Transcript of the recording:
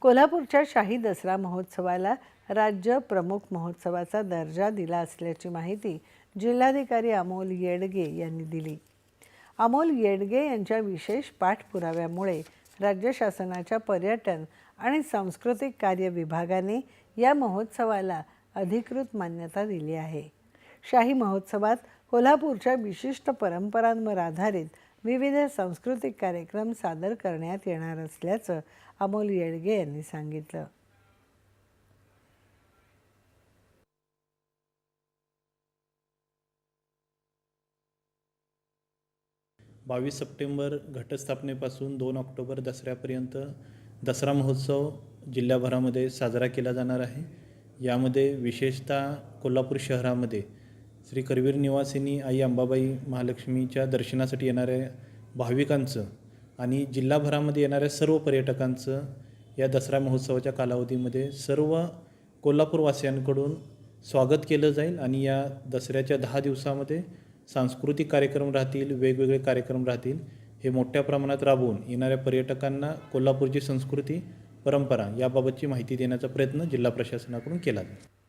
कोल्हापूरच्या शाही दसरा महोत्सवाला राज्य प्रमुख महोत्सवाचा दर्जा दिला असल्याची माहिती जिल्हाधिकारी अमोल येडगे यांनी दिली. अमोल येडगे यांच्या विशेष पाठपुराव्यामुळे राज्य शासनाच्या पर्यटन आणि सांस्कृतिक कार्य विभागाने या महोत्सवाला अधिकृत मान्यता दिली आहे. शाही महोत्सवात कोल्हापूरच्या विशिष्ट परंपरांवर आधारित विविध सांस्कृतिक कार्यक्रम सादर करण्यात येणार असल्याचं अमोल येडगे यांनी सांगितलं. बावीस सप्टेंबर घटस्थापनेपासून दोन ऑक्टोबर दसऱ्यापर्यंत दसरा महोत्सव जिल्ह्याभरामध्ये साजरा केला जाणार आहे. यामध्ये विशेषतः कोल्हापूर शहरामध्ये श्री करवीर निवासिनी आई अंबाबाई महालक्ष्मीच्या दर्शनासाठी येणाऱ्या भाविकांचं आणि जिल्हाभरामध्ये येणाऱ्या सर्व पर्यटकांचं या दसरा महोत्सवाच्या कालावधीमध्ये सर्व कोल्हापूरवासियांकडून स्वागत केलं जाईल आणि या दसऱ्याच्या दहा दिवसामध्ये सांस्कृतिक कार्यक्रम राहतील वेगवेगळे कार्यक्रम राहतील हे मोठ्या प्रमाणात राबवून येणाऱ्या पर्यटकांना कोल्हापूरची संस्कृती परंपरा याबाबतची माहिती देण्याचा प्रयत्न जिल्हा प्रशासनाकडून केला जाईल.